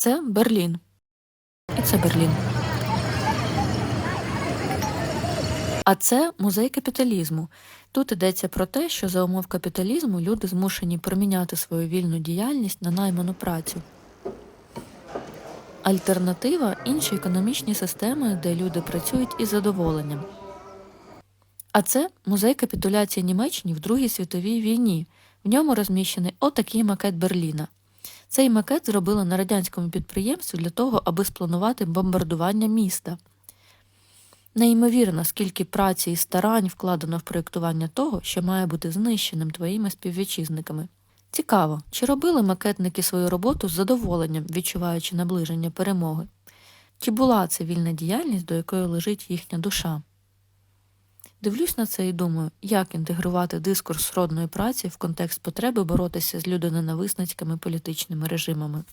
Це Берлін. І це Берлін. А це музей капіталізму. Тут йдеться про те, що за умов капіталізму люди змушені проміняти свою вільну діяльність на найману працю. Альтернатива інші економічні системи, де люди працюють із задоволенням. А це музей капітуляції Німеччини в Другій світовій війні. В ньому розміщений отакий макет Берліна. Цей макет зробили на радянському підприємстві для того, аби спланувати бомбардування міста. Неймовірно, скільки праці і старань вкладено в проєктування того, що має бути знищеним твоїми співвітчизниками. Цікаво, чи робили макетники свою роботу з задоволенням, відчуваючи наближення перемоги? Чи була це вільна діяльність, до якої лежить їхня душа? Дивлюсь на це і думаю, як інтегрувати дискурс родної праці в контекст потреби боротися з людоненависницькими політичними режимами.